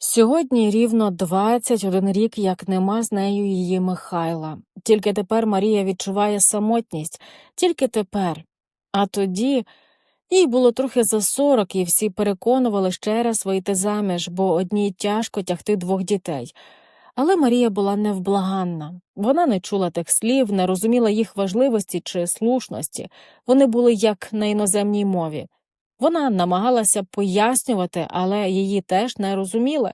Сьогодні рівно 21 рік, як нема з нею її Михайла. Тільки тепер Марія відчуває самотність, тільки тепер. А тоді їй було трохи за 40, і всі переконували ще раз вийти заміж, бо одній тяжко тягти двох дітей. Але Марія була невблаганна. Вона не чула тих слів, не розуміла їх важливості чи слушності. Вони були як на іноземній мові. Вона намагалася пояснювати, але її теж не розуміли.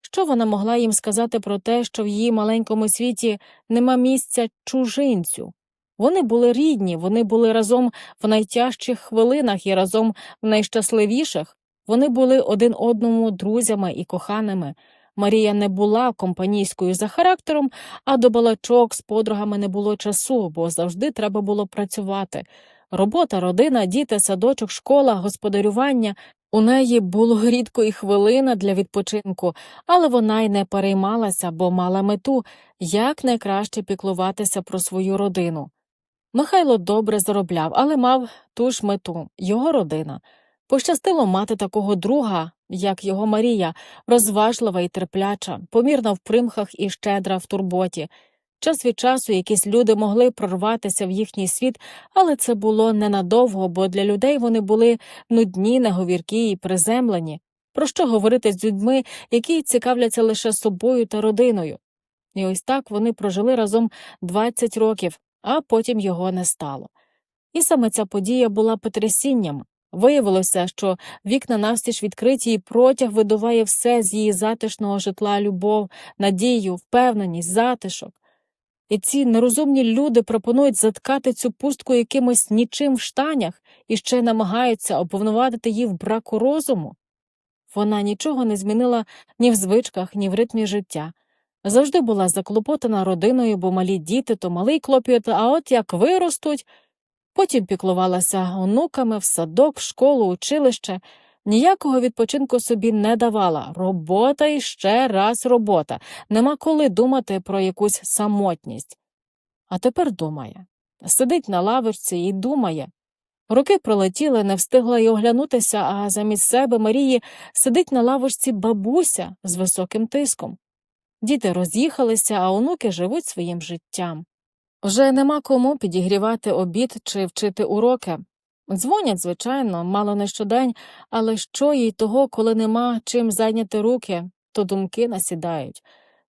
Що вона могла їм сказати про те, що в її маленькому світі нема місця чужинцю? Вони були рідні, вони були разом в найтяжчих хвилинах і разом в найщасливіших. Вони були один одному друзями і коханими. Марія не була компанійською за характером, а до балачок з подругами не було часу, бо завжди треба було працювати. Робота, родина, діти, садочок, школа, господарювання. У неї було рідко і хвилина для відпочинку, але вона й не переймалася, бо мала мету як найкраще піклуватися про свою родину. Михайло добре заробляв, але мав ту ж мету його родина. Пощастило мати такого друга, як його Марія, розважлива і терпляча, помірна в примхах і щедра в турботі. Час від часу якісь люди могли прорватися в їхній світ, але це було ненадовго, бо для людей вони були нудні, неговіркі і приземлені. Про що говорити з людьми, які цікавляться лише собою та родиною? І ось так вони прожили разом 20 років, а потім його не стало. І саме ця подія була потрясінням. Виявилося, що вікна навстіж відкриті і протяг видуває все з її затишного житла любов, надію, впевненість, затишок. І ці нерозумні люди пропонують заткати цю пустку якимось нічим в штанях і ще намагаються оповнуватити її в браку розуму. Вона нічого не змінила ні в звичках, ні в ритмі життя. Завжди була заклопотана родиною, бо малі діти то малий клопіт, а от як виростуть. Потім піклувалася онуками в садок, в школу, училище. Ніякого відпочинку собі не давала. Робота і ще раз робота. Нема коли думати про якусь самотність. А тепер думає. Сидить на лавочці і думає. Роки пролетіли, не встигла й оглянутися, а замість себе Марії сидить на лавочці бабуся з високим тиском. Діти роз'їхалися, а онуки живуть своїм життям. Вже нема кому підігрівати обід чи вчити уроки. Дзвонять, звичайно, мало не щодень, але що їй того, коли нема чим зайняти руки, то думки насідають.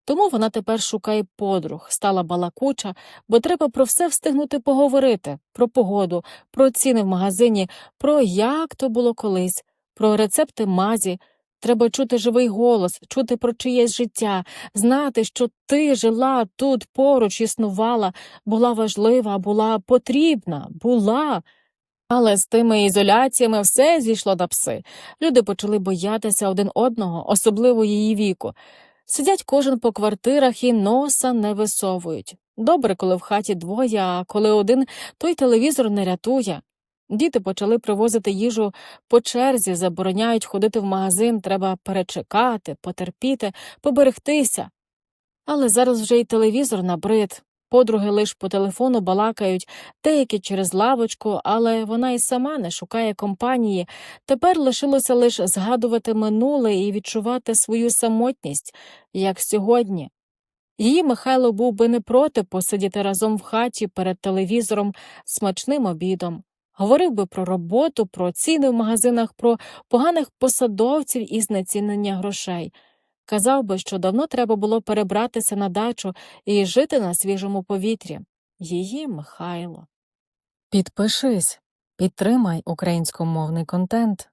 Тому вона тепер шукає подруг, стала балакуча, бо треба про все встигнути поговорити про погоду, про ціни в магазині, про як то було колись, про рецепти мазі. Треба чути живий голос, чути про чиєсь життя, знати, що ти жила тут поруч, існувала, була важлива, була потрібна, була. Але з тими ізоляціями все зійшло на пси. Люди почали боятися один одного, особливо її віку. Сидять кожен по квартирах і носа не висовують. Добре, коли в хаті двоє, а коли один, той телевізор не рятує. Діти почали привозити їжу по черзі, забороняють ходити в магазин, треба перечекати, потерпіти, поберегтися. Але зараз вже й телевізор набрид. Подруги лиш по телефону балакають, деякі через лавочку, але вона й сама не шукає компанії. Тепер лишилося лише згадувати минуле і відчувати свою самотність, як сьогодні. Її Михайло був би не проти посидіти разом в хаті перед телевізором смачним обідом. Говорив би про роботу, про ціни в магазинах, про поганих посадовців і знецінення грошей. Казав би, що давно треба було перебратися на дачу і жити на свіжому повітрі. Її Михайло. Підпишись, підтримай українськомовний контент.